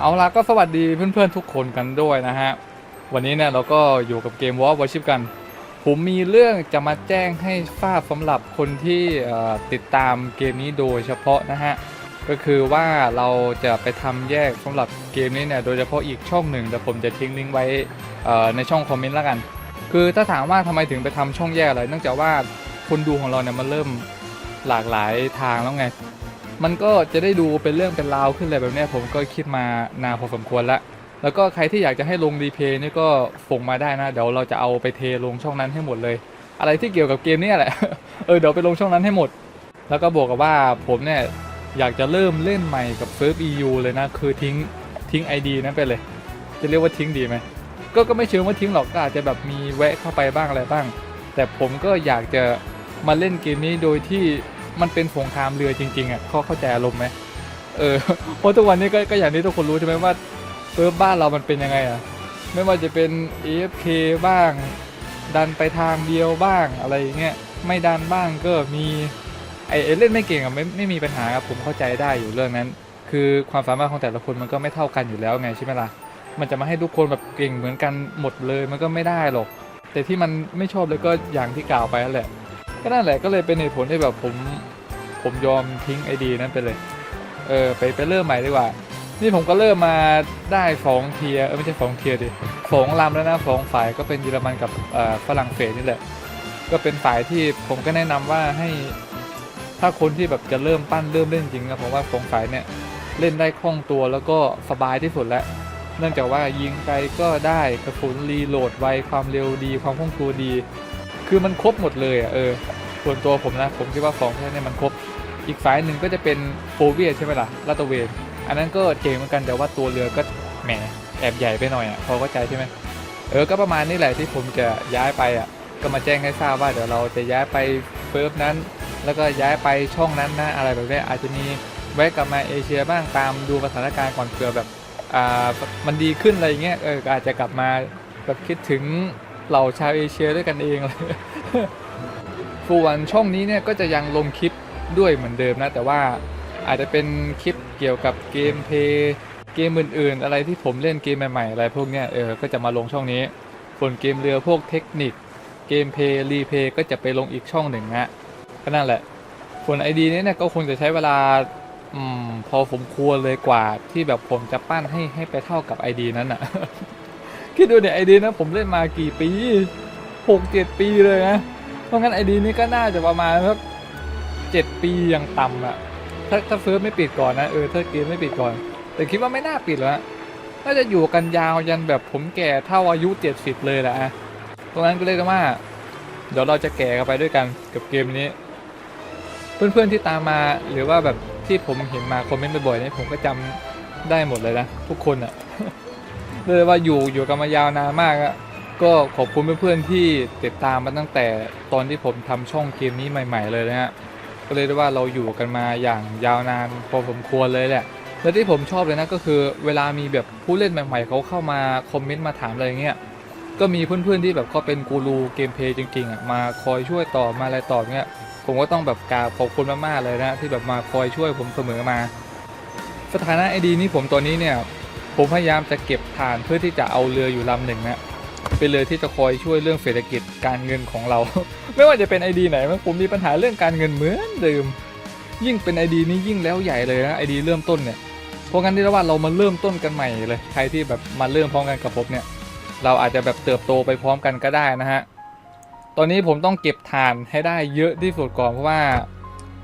เอาละก็สวัสดีเพื่อนๆทุกคนกันด้วยนะฮะ วันนี้เนี่ยเราก็อยู่กับเกม War Worship กัน ผมมีเรื่องจะมาแจ้งให้ทราบสำหรับคนที่ติดตามเกมนี้โดยเฉพาะนะฮะ ก็คือว่าเราจะไปทำแยกสำหรับเกมนี้เนี่ยโดยเฉพาะอีกช่องหนึ่งแต่ผมจะทิ้งลิงก์ไว้ในช่องคอมเมนต์แล้วกัน คือถ้าถามว่าทำไมถึงไปทำช่องแยกอะไรเนื่องจากว่าคนดูของเราเนี่ยมันเริ่มหลากหลายทางแล้วไง มันก็จะได้ดูเป็นเรื่องเป็นราวขึ้นเลยแบบนี้ผมก็คิดมานานพอสมควรแล้วแล้วก็ใครที่อยากจะให้ลงรีเพย์นี่ก็ส่งมาได้นะเดี๋ยวเราจะเอาไปเทลงช่องนั้นให้หมดเลย อะไรที่เกี่ยวกับเกมนี้แหละเออเดี๋ยวไปลงช่องนั้นให้หมด แล้วก็บอกกับว่าผมเนี่ยอยากจะเริ่มเล่นใหม่กับเซิร์ฟ EU เลยนะคือทิ้งทิ้ง ID นั้นไปเลย จะเรียกว่าทิ้งดีไหมก็ก็ไม่เชิงว่าทิ้งหรอกก็อาจจะแบบมีแวะเข้าไปบ้างอะไรบ้าง แต่ผมก็อยากจะมาเล่นเกมนี้โดยที่ มันเป็นสงครามเรือจริง ๆอะเขาเข้าใจอารมณ์ไหมเออเพราะทุกวันนี้ก็ก็อย่างที่ทุกคนรู้ใช่ไหมว่าเซิร์ฟบ้านเรามันเป็นยังไงอะไม่ว่าจะเป็น AFK บ้าง ดันไปทางเดียวบ้างอะไรอย่างเงี้ยไม่ดันบ้างก็มีไอไอ้เล่นไม่เก่งอะไม่ไม่มีปัญหาครับผมเข้าใจได้อยู่เรื่องนั้น คือความสามารถของแต่ละคนมันก็ไม่เท่ากันอยู่แล้วไงใช่ไหมล่ะมันจะมาให้ทุกคนแบบเก่งเหมือนกันหมดเลยมันก็ไม่ได้หรอก แต่ที่มันไม่ชอบเลยก็อย่างที่กล่าวไปนั่นแหละ ก็นั่นแหละก็เลยเป็นเหตุผลที่แบบผมผมยอมทิ้งไอดีนั้นไปเลย เออไปไปเริ่มใหม่ดีกว่า นี่ผมก็เริ่มมาได้สองเทียเออไม่ใช่สองเทียดิสองลำแล้วนะสองฝ่ายก็เป็นเยอรมันกับฝรั่งเศสนี่แหละ ก็เป็นฝ่ายที่ผมก็แนะนำว่าให้ถ้าคนที่แบบจะเริ่มปั้นเริ่มเล่นจริงนะผมว่าสองฝ่ายเนี่ยเล่นได้คล่องตัวแล้วก็สบายที่สุดแล้ว เนื่องจากว่ายิงไกลก็ได้กระสุนรีโหลดไวความเร็วดีความคล่องตัวดี คือมันครบหมดเลยอะเออส่วนตัวผมนะ ผมคิดว่าสองท่นเนี่ยมันครบ อีกฝ่ายหนึ่งก็จะเป็นโฟเวียใช่ไหมล่ะลาตเวน อันนั้นก็เจ๋งเหมือนกันแต่ว่าตัวเรือก็แหมแอบใหญ่ไปหน่อยอะพอเข้าใจใช่ไหมเออก็ประมาณนี้แหละที่ผมจะย้ายไปอะก็มาแจ้งให้ทราบว่าเดี๋ยวเราจะย้ายไปเฟิร์ฟนั้น แล้วก็ย้ายไปช่องนั้นนะอะไรแบบนี้อาจจะมีแวะกลับมาเอเชียบ้างตามดูสถานการณ์ก่อนเผื่อแบบอ่ามันดีขึ้นอะไรเงี้ยเอออาจจะกลับมาแบบคิดถึง เหล่าชาวเอเชียด้วยกันเองเลยส่วนช่องนี้เนี่ยก็จะยังลงคลิปด้วยเหมือนเดิมนะ แต่ว่าอาจจะเป็นคลิปเกี่ยวกับเกมเพลย์เกมอื่นๆ อะไรที่ผมเล่นเกมใหม่ๆ อะไรพวกเนี้ยเออก็จะมาลงช่องนี้ส่วนเกมเรือพวกเทคนิค เกมเพลย์รีเพลย์ก็จะไปลงอีกช่องหนึ่งฮะก็นั่นแหละส่วนไอดีนี้เนี่ยก็คงจะใช้เวลาอพอผมควรเลยกว่าที่แบบผมจะปั้นให้ให้ไปเท่ากับ ID นั้นอะ คิดดูเนี่ยไอดีนะผมเล่นมากี่ปีหกเจ็ดปีเลยนะ เพราะงั้นไอดีนี้ก็น่าจะประมาณสักเจ็ดปีอย่างต่ำอะถ้าถ้าเฟิร์สไม่ปิดก่อนนะเออถ้าเกมไม่ปิดก่อน แต่คิดว่าไม่น่าปิดแล้วน่าจะอยู่กันยาวยันแบบผมแก่เท่าอายุเจ็ดสิบเลยแหละอะเพราะงั้นก็เรียกว่า เดี๋ยวเราจะแก่กันไปด้วยกันกับเกมนี้ เพื่อนๆที่ตามมาหรือว่าแบบที่ผมเห็นมาคอมเมนต์บ่อยๆเนี่ยผมก็จำได้หมดเลยนะทุกคนอะ เลยว่าอยู่อยู่กันมายาวนานมากอะก็ขอบคุณเพื่อนๆที่ติดตามมาตั้งแต่ตอนที่ผมทำช่องเกมนี้ใหม่ ๆ เลยนะฮะก็เลยได้ว่าเราอยู่กันมาอย่างยาวนานพอสมควรเลยแหละและที่ผมชอบเลยนะก็คือเวลามีแบบผู้เล่นใหม่ๆเขาเข้ามาคอมเมนต์มาถามอะไรเงี้ยก็มีเพื่อนๆที่แบบเขาเป็นกูรูเกมเพลย์จริงๆอะมาคอยช่วยตอบมาอะไรตอบเงี้ยผมก็ต้องแบบกราบขอบคุณมากๆเลยนะที่แบบมาคอยช่วยผมเสมอมา สถานะไอดีนี้ผมตัวนี้เนี่ย ผมพยายามจะเก็บฐานเพื่อที่จะเอาเรืออยู่ลำหนึ่งนะเป็นเรือที่จะคอยช่วยเรื่องเศรษฐกิจการเงินของเรา ไม่ว่าจะเป็นไอดีไหนผมมีปัญหาเรื่องการเงินเหมือนเดิม ยิ่งเป็นไอดีนี้ยิ่งแล้วใหญ่เลยนะไอดีเริ่มต้นเนี่ยเพราะงั้นที่เรียกว่าเรามาเริ่มต้นกันใหม่เลยใครที่แบบมาเริ่มพร้อมกันกับผมเนี่ย เราอาจจะแบบเติบโตไปพร้อมกันก็ได้นะฮะตอนนี้ผมต้องเก็บถ่านให้ได้เยอะที่สุดก่อนเพราะว่า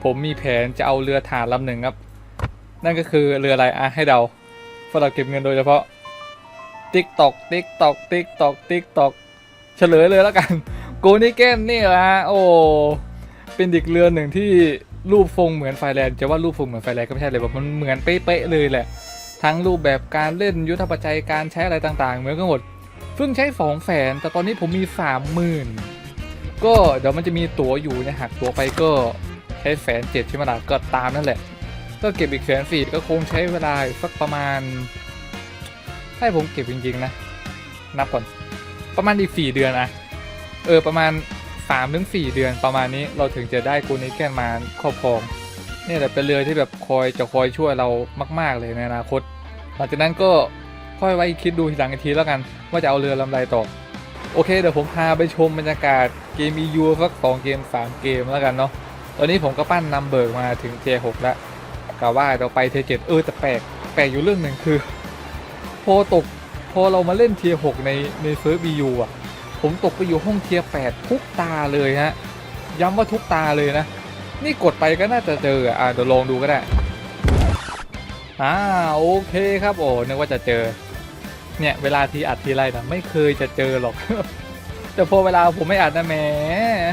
ผมมีแผนจะเอาเรือถ่านลำหนึ่งครับ นั่นก็คือเรืออะไรอะให้เดา สำหรับเก็บเงินโดยเฉพาะติ๊กตอกติ๊กตอกติ๊กตอกติ๊กตอกเฉลยเลยแล้วกันโกนิเกนนี่แหละฮะโอ้เป็นอีกเรือหนึ่งที่รูปทรงเหมือนไฟแลนด์จะว่ารูปทรงเหมือนไฟแลนด์ก็ไม่ใช่เลยแบบมันเหมือนเป๊ะๆเลยแหละ ทั้งรูปแบบการเล่นยุทธปัจจัยการใช้อะไรต่างๆ เหมือนกันหมดเพิ่งใช้สองแสนแต่ตอนนี้ผมมีสามหมื่นก็เดี๋ยวมันจะมีตั๋วอยู่นะหักตั๋วไปก็ใช้แสนเจ็ดใช่ไหมล่ะก็ตามนั่นแหละ ก็เก็บอีกแสนสี่ก็คงใช้เวลาสักประมาณ ให้ผมเก็บจริงๆนะ นับก่อน ประมาณอีกสี่เดือนอะเออประมาณสามถึงสี่เดือนประมาณนี้เราถึงจะได้กูนิแกนมาครอบครองเนี่ยแหละเป็นเรือที่แบบคอยจะคอยช่วยเรามาก ๆ เลยในอนาคต หลังจากนั้นก็ค่อยไว้คิดดูทีหลังอีกทีแล้วกัน ว่าจะเอาเรือลำใดต่อ โอเคเดี๋ยวผมพาไปชมบรรยากาศเกม EU สักสองเกมสามเกมแล้วกันเนาะตอนนี้ผมก็ปั้นนำเบิกมาถึงเทียหกแล้ว กะว่าเราไปเทียเจ็ดเออแต่แปลกแปลกอยู่เรื่องหนึ่งคือ พอตกพอเรามาเล่นเทียหกในในเซิร์ฟ EU อะ ผมตกไปอยู่ห้องเทียแปดทุกตาเลยฮะ ย้ำว่าทุกตาเลยนะ นี่กดไปก็น่าจะเจออะเดี๋ยวลองดูก็ได้อ่าโอเคครับโอ้นึกว่าจะเจอ เนี่ยเวลาที่อัดทีไรนะไม่เคยจะเจอหรอกแต่พอเวลาผมไม่อัดนะแหม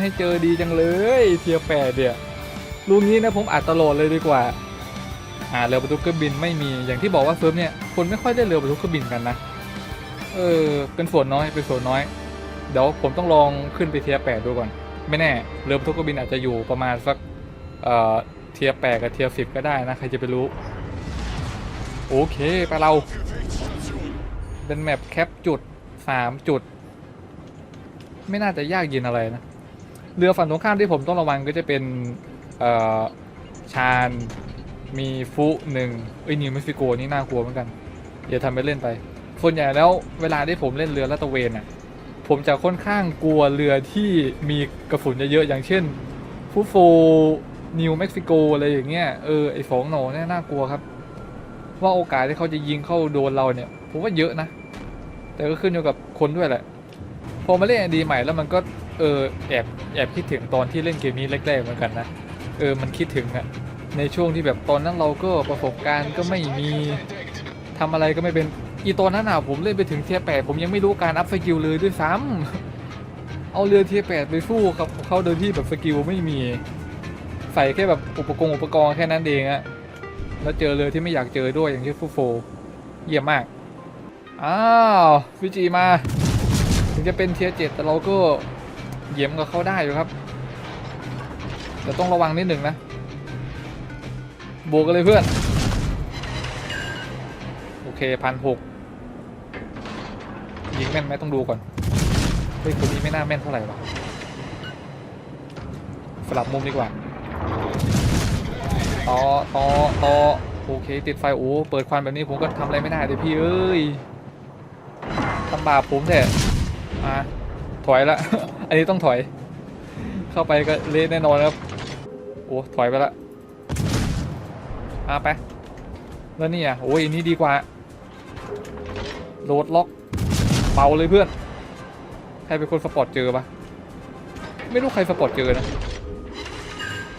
ให้เจอดีจังเลยเทียแปดเดียวลุงนี้นะผมอัดตลอดเลยดีกว่า อ่าเรือบรรทุกเครื่องบินไม่มีอย่างที่บอกว่าเฟิร์มเนี่ยคนไม่ค่อยได้เรือบรรทุกเครื่องบินกันนะเออเป็นส่วนน้อยเป็นส่วนน้อย เดี๋ยวผมต้องลองขึ้นไปเทียแปดดูก่อน ไม่แน่เรือบรรทุกเครื่องบินอาจจะอยู่ประมาณสักเอ่อเทียแปดกับเทียสิบก็ได้นะใครจะไปรู้ โอเคไปเรา เป็นแมปแคปจุดสามจุด ไม่น่าจะยากเย็นอะไรนะเรือฝั่งตรงข้ามที่ผมต้องระวังก็จะเป็นเอ่อชาญ มีฟุหนึ่งเอ้ยนิวเม็กซิโกนี่น่ากลัวเหมือนกันอย่าทำไปเล่นไปส่วนใหญ่แล้วเวลาที่ผมเล่นเรือลาตะเวนน่ะผมจะค่อนข้างกลัวเรือที่มีกระสุนเยอะๆอย่างเช่นฟุโฟนิวเม็กซิโกอะไรอย่างเงี้ยเออไอสองหนอเนี่ยน่ากลัวครับ ว่าโอกาสที่เขาจะยิงเข้าโดนเราเนี่ย ผมว่าเยอะนะ แต่ก็ขึ้นอยู่กับคนด้วยแหละ พอมาเล่นดีใหม่แล้วมันก็เออแอบแอบคิดถึงตอนที่เล่นเกมนี้แรกๆเหมือนกันนะ เออมันคิดถึงอะ ในช่วงที่แบบตอนนั้นเราก็ประสบการณ์ก็ไม่มีทำอะไรก็ไม่เป็นอีตอนนั้นอะผมเล่นไปถึงเทียแปดผมยังไม่รู้การอัพสกิลเลยด้วยซ้ำเอาเรือเทียแปดไปสู้กับเขาโดยที่แบบสกิลไม่มี ใส่แค่แบบอุปกรณ์อุปกรณ์แค่นั้นเองอะแล้วเจอเรือที่ไม่อยากเจอด้วยอย่างเช่นฟูโฟเยี่ยมมากอ้าวฟิจิมา ถึงจะเป็นเทียเจ็ดแต่เราก็เหยียมกับเขาได้อยู่ครับแต่ต้องระวังนิดหนึ่งนะ บวกกันเลยเพื่อน โอเคพันหกยิงแม่นไหมต้องดูก่อน เฮ้ยคนนี้ไม่น่าแม่นเท่าไหร่วะสลับมุมดีกว่าต่อต่อต่อโอเค ติดไฟ โอ้ เปิดควันแบบนี้ผมก็ทำอะไรไม่ได้เลยพี่ เอ้ยทำบาปผมแท้อะถอยละ อันนี้ต้องถอย เข้าไปก็เละแน่นอนครับ โอ้ ถอยไปละ อะไป แล้วนี่อะโอ้ยอันนี้ดีกว่า โหลดล็อก เป่าเลยเพื่อน ใครเป็นคนสปอร์ตเจอปะไม่รู้ใครสปอร์ตเจอนะ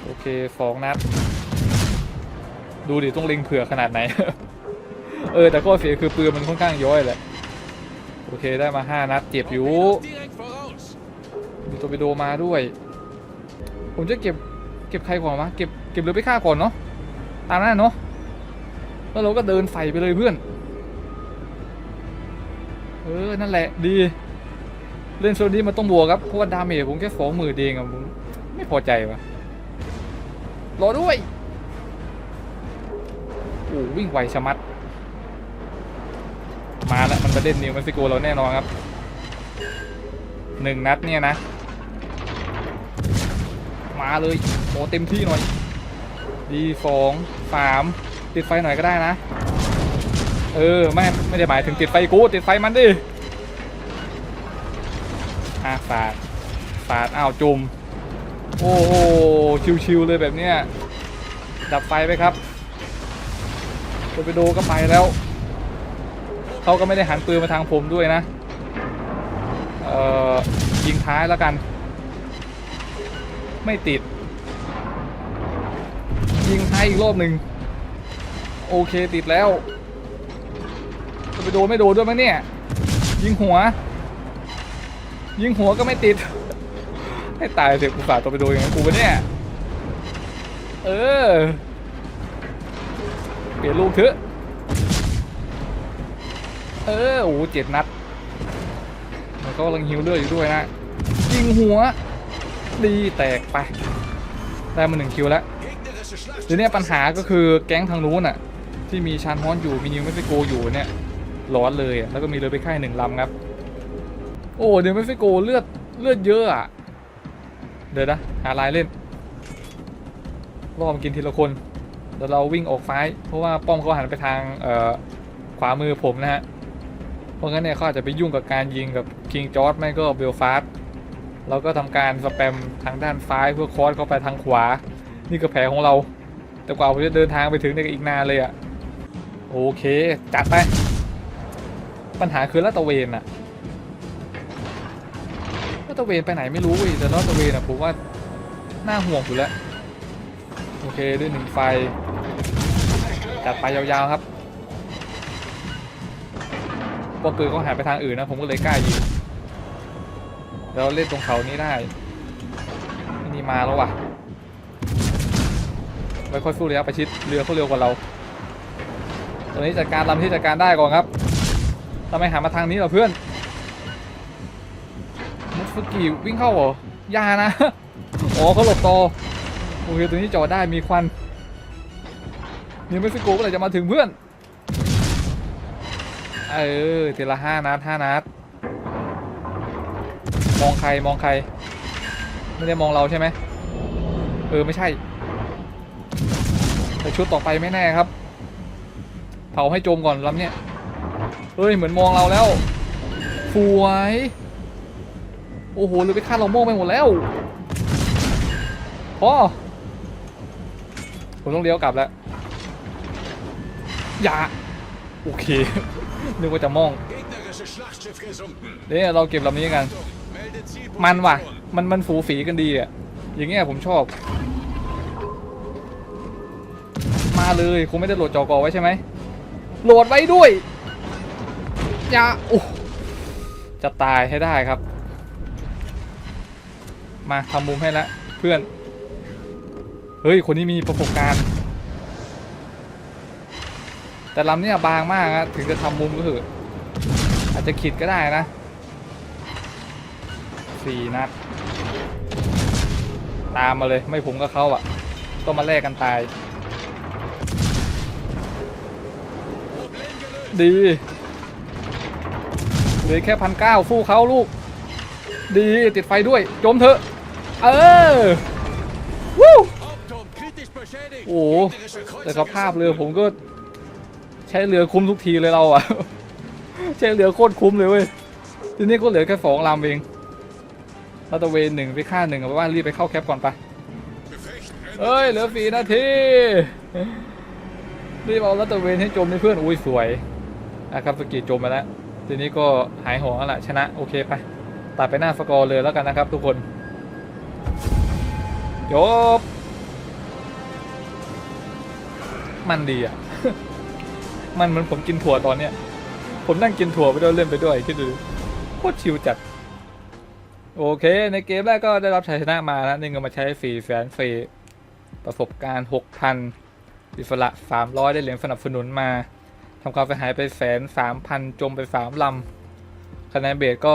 โอเคสองนัด ดูดิต้องเล็งเผื่อขนาดไหน เออแต่ข้อเสียคือปืนมันค่อนข้างย้อยแหละ โอเคได้มา5นัดเจ็บอยู่ มีตัวไปโดมาด้วย ผมจะเก็บเก็บใครก่อนวะเก็บเก็บเรือไปฆ่าก่อนเนาะ ตามนั้นเนาะแล้วเราก็เดินใส่ไปเลยเพื่อน เออ นั่นแหละดี เล่นโซนนี้มันต้องบวกครับ เพราะว่าดาเมจผมแค่สองหมื่นเองอะผมไม่พอใจวะรอด้วยโอ้วิ่งไวชะมัด มาแล้วมันประเด็นนิวเม็กซิโกเราแน่นอนครับหนึ่งนัดเนี่ยนะ มาเลยโอเต็มที่หน่อย ดีสองสามติดไฟหน่อยก็ได้นะ เออไม่ไม่ได้หมายถึงติดไฟกูติดไฟมันดิอะสาดสาดอ้าวจุ่มโอ้โหชิวๆเลยแบบเนี้ยดับไฟไปครับโรไปโดก็ไปแล้วเขาก็ไม่ได้หันปืนมาทางผมด้วยนะเอ่อยิงท้ายแล้วกัน ไม่ติด ยิงท้อีกรอบหนึ่งโอเคติดแล้วจะไปโดนไม่โดนด้วยมั้งเนี่ย ยิงหัว ยิงหัวก็ไม่ติด ให้ตายเถอะกูฝาตัวไปโดนอย่างนั้นกูปะเนี่ย เออ เปลี่ยนลูกเถอะ เออโอ้โหเจ็ดนัดมันก็กำลังฮิวเลือดอยู่ด้วยนะยิงหัว ดีแตกไป ได้มาหนึ่งคิวแล้ว Gegnerische Schlacht. ทีเนี้ยปัญหาก็คือแก๊งทางนู้นอะ ที่มีชานฮอนอยู่มีนิวเม็กซิโกอยู่เนี่ยร้อนเลยแล้วก็มีเรือไปค่ายหนึ่งลำครับ โอ้นิวเม็กซิโกเลือดเลือดเยอะอะเดี๋ยวนะหาลายเล่นรอมกินทีละคนเดี๋ยวเราวิ่งออกซ้าย เพราะว่าป้อมเขาหันไปทางเอ่อขวามือผมนะฮะเพราะงั้นเนี่ยเขาอาจจะไปยุ่งกับการยิงกับคิงจอร์ดไม่ก็เบลฟาสเราก็ทำการสแปมทางด้านซ้ายเพื่อคอสเข้าไปทางขวา นี่ก็แผลของเรา แต่กว่าผมจะเดินทางไปถึงเนี่ยก็อีกนานเลยอะโอเค จัดไป ปัญหาคือลาดตะเวนอะลาดตะเวนไปไหนไม่รู้เว้ยแต่ลาดตะเวนอะผมว่าน่าห่วงอยู่แล้ว โอเคด้วยหนึ่งไฟ จัดไปยาวๆครับพอเกิดเขาหายไปทางอื่นนะผมก็เลยกล้ายิงแล้วเล่นตรงเขานี้ได้นี่มาแล้วว่ะ ไม่ค่อยสู้เลยครับประชิดเรือเขาเร็วกว่าเราตอนนี้จัดการลำที่จัดการได้ก่อนครับทำไมหามาทางนี้เหรอเพื่อนมุสกิวิ่งเข้าเหรอยานะอ๋อเขาหลบตอโอเคตัวนี้จอดได้มีควันนิวเม็กซิโกเมื่อไหร่จะมาถึงเพื่อน เออทีละห้านัดห้านัด มองใครมองใคร ไม่ได้มองเราใช่ไหม เออ ไม่ใช่ แต่ชุดต่อไปไม่แน่ครับ เผาให้จมก่อนลำเนี้ยเฮ้ย เหมือนมองเราแล้วสวยโอ้โหหรือไปฆ่าเราโม่งไปหมดแล้วพอผมต้องเลี้ยวกลับแล้ว อย่า โอเค นึกว่าจะมองเดี๋ยวเราเก็บลำนี้กัน มันว่ะ มันมันฝูฝีกันดีอะ อย่างเงี้ยผมชอบ เลยคงไม่ได้โหลดจอกอไว้ใช่ไหมโหลดไว้ด้วยอย่าโอ้จะตายให้ได้ครับ มาทำมุมให้แล้วเพื่อน เฮ้ย คนนี้มีประสบการณ์ แต่ลำเนี้ยบางมากอะถึงจะทำมุมก็เถอะอาจจะขิดก็ได้นะสี่นัด ตามมาเลยไม่ผมก็เขาอะต้องมาแลกกันตาย ดีเหลือแค่พันเก้าสู้เขาลูก ดีติดไฟด้วยจมเถอะ เออวู้โอ้แต่สภาพเรือผมก็ ใช้เรือคุ้มทุกทีเลยเราอะ ใช้เรือโคตรคุ้มเลยเว้ยทีนี้ก็เหลือแค่สองลำเองลาตะเวนหนึ่งไปฆ่าหนึ่งเอาไปว่ารีบไปเข้าแคปก่อนไปเอ้ยเหลือสี่นาทีรีบเอาลาตะเวนให้จมในเพื่อนอุ้ยสวย นะครับสกีจมไปแล้วทีนี้ก็หายห่วงแล้วล่ะชนะโอเคไปตัดไปหน้าสกอร์เลยแล้วกันนะครับ ทุกคนจบมันดีอะ มันเหมือนผมกินถั่วตอนเนี้ย ผมนั่งกินถั่วไปด้วยเล่นไปด้วยคิดดูโคตรชิลจัด โอเค ในเกมแรกก็ได้รับชัยชนะมาแล้วนี่เงินมาใช้ฟรีแสนฟรีประสบการณ์6,000อิสระ300ได้เหรียญสนับสนุนมา ทำความเสียหายไปแสนสามพันจมไป3ลำคะแนนเบสก็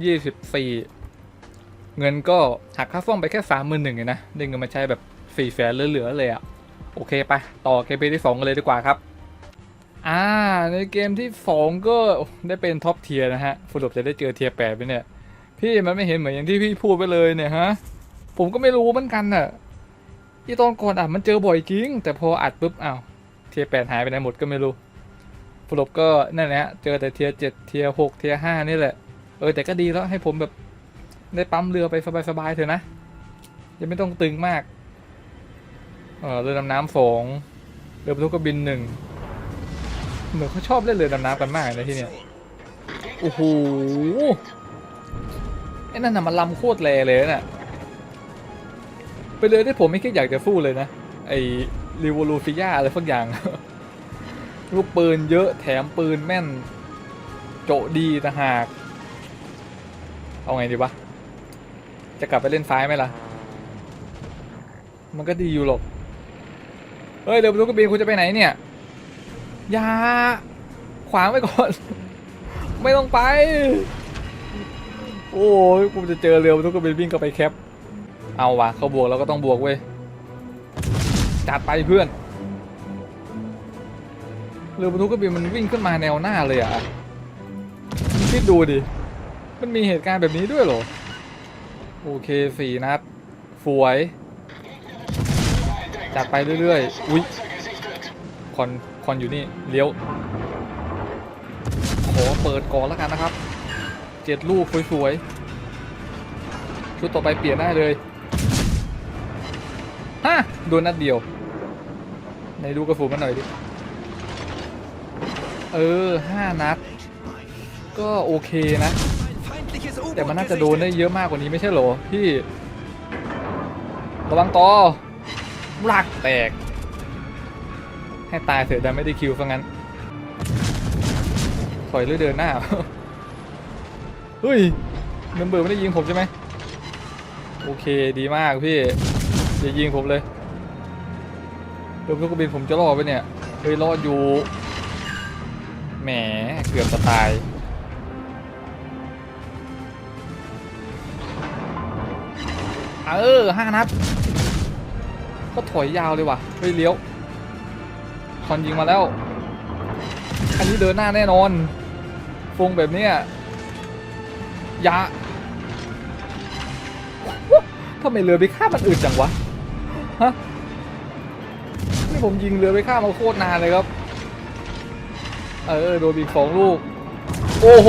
1,824เงินก็หักค่าซ่อมไปแค่31,000เองนะได้เงินมาใช้แบบ4แสนเหลือๆเลยอะโอเคไปต่อเกมที่2กันเลยดีกว่าครับอ่าในเกมที่2ก็ได้เป็นท็อปเทียนะฮะสรุปจะได้เจอเทียแปดไปเนี่ยพี่มันไม่เห็นเหมือนอย่างที่พี่พูดไปเลยเนี่ยฮะผมก็ไม่รู้เหมือนกันน่ะที่ตอนก่อนอัดมันเจอบ่อยจริงแต่พออัดปุ๊บอ้าวเทียแปดหายไปไหนหมดก็ไม่รู้ สรุปก็นั่นแหละเจอแต่เทียร์เจ็ดเทียร์หกเทียร์ห้านี่แหละ เออแต่ก็ดีแล้วให้ผมแบบได้ปั๊มเรือไปสบายๆเถอะนะยังไม่ต้องตึงมาก เออเรือดำน้ำสองเรือบรรทุกกระบินหนึ่งเหมือนเขาชอบเล่นเรือดำน้ำกันมากเลยที่เนี่ยโอ้โหไอ้นั่นน่ะมันลำโคตรแรเลยน่ะเป็นเรือที่ผมไม่คิดอยากจะสู้เลยนะ ไอ้ริวลูฟิยาอะไรสักอย่าง ลูกปืนเยอะแถมปืนแม่น โจดีต่างหาก เอาไงดีวะ จะกลับไปเล่นซ้ายไหมล่ะ มันก็ดีอยู่หรอก เฮ้ยเรือบรรทุกกระบินคุณจะไปไหนเนี่ยยาขวางไว้ก่อน ไม่ต้องไป โอ้ยกูจะเจอเรือบรรทุกกระบินวิ่งเข้าไปแคป เอาวะเขาบวกเราก็ต้องบวกเว้ยจัดไปเพื่อน เรือบรรทุกกระบินมันวิ่งขึ้นมาแนวหน้าเลยอะคิดดูดิ มันมีเหตุการณ์แบบนี้ด้วยเหรอ โอเคสี่นัดสวย จัดไปเรื่อยๆ อุ้ยคอนคอนอยู่นี่ เลี้ยวอเปิดก่อนแล้วกันนะครับ เจ็ดลูกสวยๆ ชุดต่อไปเปลี่ยนได้เลยฮะโดนนัดเดียว ในดูกระสุนมันหน่อยดิ เออห้านัด ก็โอเคนะ แต่มันน่าจะโดนได้เยอะมากกว่านี้ไม่ใช่เหรอพี่ ระวังต่อลากแตก ให้ตายเถอะแต่ไม่ได้คิวฟังงั้น ถอยหรือเดินหน้า เฮ้ยเมมเบอร์ไม่ได้ยิงผมใช่ไหม โอเคดีมากพี่ อย่ายิงผมเลยเริ่มลูกบินผมจะรอดไปเนี่ย เฮ้ยรอดอยู่ แหมเกือบจะตาย เออห้านัด ก็ถอยยาวเลยว่ะ เฮ้ยเลี้ยวคอนยิงมาแล้ว อันนี้เดินหน้าแน่นอน ฟงแบบเนี้ยยะทำไมเรือไปฆ่ามันอื่นจังวะ ฮะ นี่ผมยิงเรือไปฆ่ามาโคตรนานเลยครับ เออโดนบีกสองลูก โอ้โห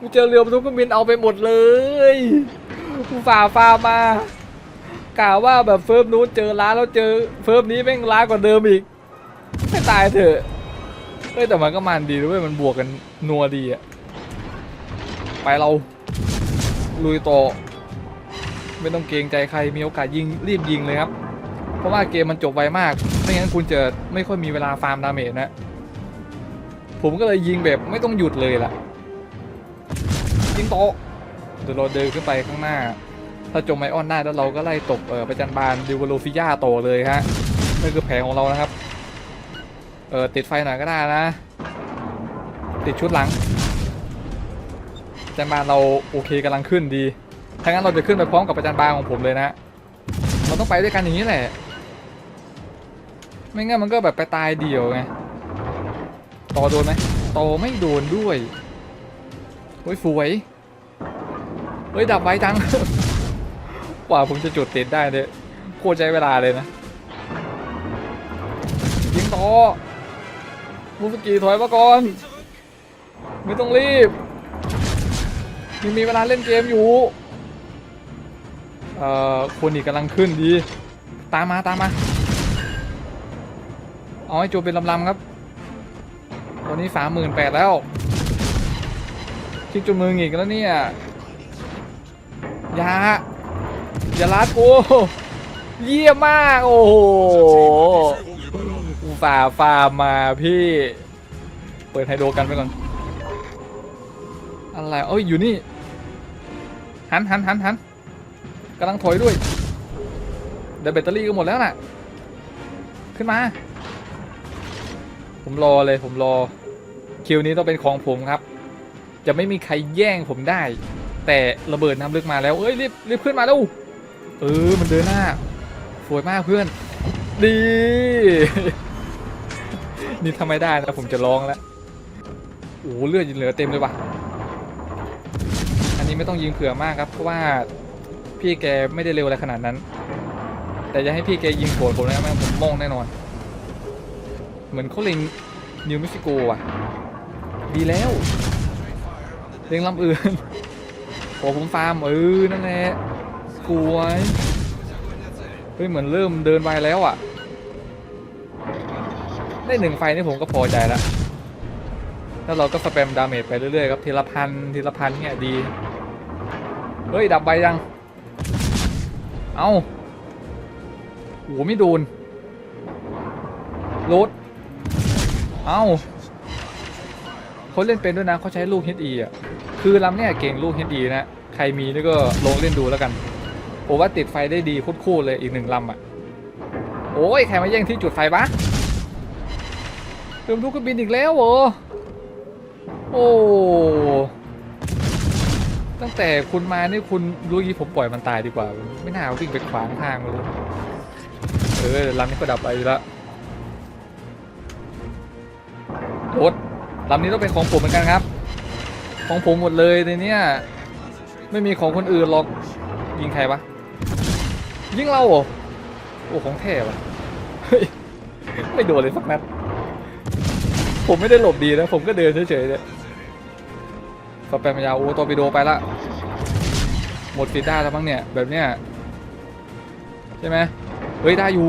กูเจอเรือบรรทุกบินเอาไปหมดเลยกูฝ่าฟาร์มากล่าวว่าแบบเฟิร์มนู้นเจอร้านแล้วเจอเฟิร์มนี้แม่งร้ายกว่าเดิมอีกให้ตายเถอะเอ้ยแต่มันก็มันดีด้วยมันบวกกันนัวดีอะไปเราลุยต่อไม่ต้องเกรงใจใครมีโอกาสยิงรีบยิงเลยครับ เพราะว่าเกมมันจบไวมาก ไม่งั้นคุณจะไม่ค่อยมีเวลาฟาร์มดาเมจนะ ผมก็เลยยิงแบบไม่ต้องหยุดเลยล่ะ ยิงโตะเดี๋ยวเราเดินขึ้นไปข้างหน้า ถ้าจมไมออนได้แล้วเราก็ไล่ตบเออประจันบานดิวโลฟิยาโตเลยฮะนั่คือแผนของเรานะครับ เออติดไฟหน่อยก็ได้นะ ติดชุดหลังประจันบานเราโอเคกำลังขึ้นดี ถ้างั้นเราจะขึ้นไปพร้อมกับประจันบานของผมเลยนะเราต้องไปด้วยกันอย่างนี้แหละ ไม่งั้นมันก็แบบไปตายเดียวไง ต่อโดนไหมต่อไม่โดนด้วยเฮ้ยสวยเฮ้ยดับไว้จังกว่าผมจะจุดติดได้เนี่ยโคตรใช้เวลาเลยนะยิงต่อมูสกีถอยมาก่อน ไม่ต้องรีบยังมีเวลาเล่นเกมอยู่ เอ่อคนอีกกำลังขึ้นดี ตามมาตามมา เอาให้จูเป็นลำๆครับ ตอนนี้สามหมื่นแปดแล้วคิดจนมือหงิกแล้วเนี่ยอย่าอย่าลัดกูเยี่ยมมากโอ้โหอุตฝ่ามาพี่ เปิดไฮโดรกันไปก่อนอะไรเอ้ยอยู่นี่ หันหันหันหันกำลังถอยด้วยเดี๋ยวแบตเตอรี่ก็หมดแล้วน่ะ ขึ้นมา ผมรอเลยผมรอ คิวนี้ต้องเป็นของผมครับ จะไม่มีใครแย่งผมได้ แต่ระเบิดน้ำลึกมาแล้วเอ้ยรีบรีบขึ้นมาแล้วเออมันเดินหน้าสวยมากเพื่อน ดี นี่ทำไม่ได้นะผมจะร้องแล้วโอ้เลือดยังเหลือเต็มเลยว่ะอันนี้ไม่ต้องยิงเผื่อมากครับเพราะว่าพี่แกไม่ได้เร็วอะไรขนาดนั้น แต่จะให้พี่แกยิงโผล่ผมนะแม่งผมมองแน่นอน เหมือนเขาเล็งนิวเม็กซิโกอะ ดีแล้วเล็งลำอื่นโอ้ผมฟาร์มเออนั่นแหละสวยเฮ้ยเหมือนเริ่มเดินไปแล้วอะ ได้หนึ่งไฟนี่ผมก็พอใจแล้วแล้วเราก็สแปมดาเมจไปเรื่อยๆครับทีละพันทีละพันเนี่ยดี เฮ้ย ดับใบยัง เอา้าโหไม่โดนรถเอ้า เขาเล่นเป็นด้วยนะเขาใช้ลูก HE อะคือลำเนี่ยเก่งลูก HE นะใครมีนี่ก็ลองเล่นดูแล้วกันผมว่าติดไฟได้ดีคู่ๆเลยอีกหนึ่งลำอะโอ้ยใครมาแย่งที่จุดไฟปะเติมลูกเครื่องบินอีกแล้วเหรอโอ้ตั้งแต่คุณมานี่คุณรู้ยี่ผมปล่อยมันตายดีกว่า ไม่น่าวิ่งไปขวางทางเลยเออลำนี้ก็ดับไปแล้วรถ ลำนี้ต้องเป็นของผมเหมือนกันครับ ของผมหมดเลยในเนี้ยไม่มีของคนอื่นหรอกยิงใครปะยิงเราเหรอโอ้ของแท้ปะเฮ้ยไม่โดนเลยสักนัดผมไม่ได้หลบดีนะ ผมก็เดินเฉยๆเลยสแปมยาโอ้ตัวไปโดไปละหมดฟีดได้แล้วมั้งเนี่ยแบบเนี้ยใช่ไหมเฮ้ยได้อยู่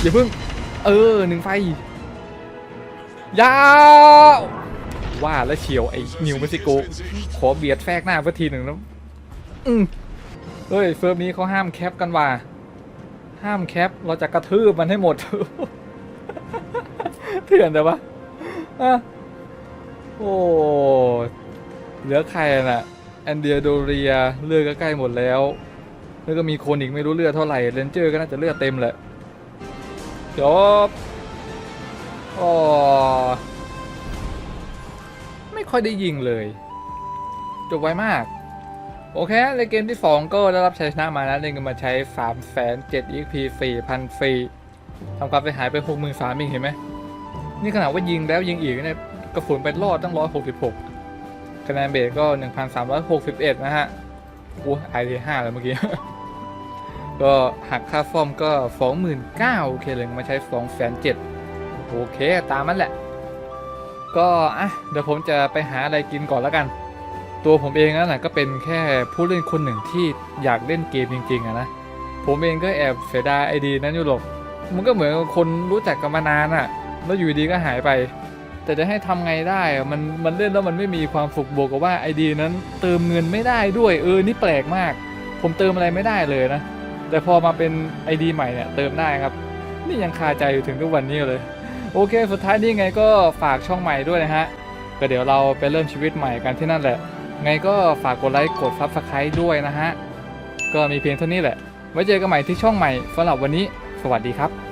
อย่าเพิ่ง เออหนึ่งไฟ ยาวว่าแล้วเฉียวไอ้นิวเม็กซิโก ขอเบียดแฟกหน้าเพื่อทีหนึ่งแล้วอืมเฮ้ยเฟิร์มนี้เขาห้ามแคปกันว่า ห้ามแคปเราจะกระทืบมันให้หมด เถื่อนแต่ว่าอะโอ้เหลือใครน่ะแอนเดียโดเรียเลือดก็ใกล้หมดแล้วแล้วก็มีคนอีกไม่รู้เลือดเท่าไหร่เรนเจอร์ก็น่าจะเลือดเต็มแหละจบ อ๋อไม่ค่อยได้ยิงเลย จบไวมาก โอเค ในเกมที่ 2 ก็ได้รับชัยชนะมาแล้วได้เงินมาใช้3 7 0 0 0 XP ฟรีพันฟรีทำความเสียหายไป6 3 0 0 0เองเห็นไหม นี่ขนาดว่ายิงแล้วยิงอีกเนี่ยกระสุนไปรอดตั้ง 166 คะแนนเบสก็ 1,361 นะฮะอู้ไอทีห้าแล้วเมื่อกี้ ก็หักค่าซ่อมก็ 29,000โอเคเลยมาใช้2,700 โอเคตามนั้นแหละ ก็อะเดี๋ยวผมจะไปหาอะไรกินก่อนแล้วกัน ตัวผมเองนั่นแหละก็เป็นแค่ผู้เล่นคนหนึ่งที่อยากเล่นเกมจริงๆอะนะผมเองก็แอบเสียดายไอดีนั้นอยู่หรอกมันก็เหมือนคนรู้จักกันมานานอะแล้วอยู่ดีก็หายไป แต่จะให้ทำไงได้มันมันเล่นแล้วมันไม่มีความสุขบวกกับว่าไอดีนั้นเติมเงินไม่ได้ด้วยเออนี่แปลกมาก ผมเติมอะไรไม่ได้เลยนะแต่พอมาเป็น ID ใหม่เนี่ยเติมได้ครับ นี่ยังคาใจอยู่ถึงทุกวันนี้เลย โอเค สุดท้ายนี่ไงก็ฝากช่องใหม่ด้วยนะฮะ ก็เดี๋ยวเราไปเริ่มชีวิตใหม่กันที่นั่นแหละ ไงก็ฝากกดไลค์กดซับสไครต์ด้วยนะฮะ ก็มีเพียงเท่านี้แหละ ไว้เจอกันใหม่ที่ช่องใหม่สำหรับวันนี้ สวัสดีครับ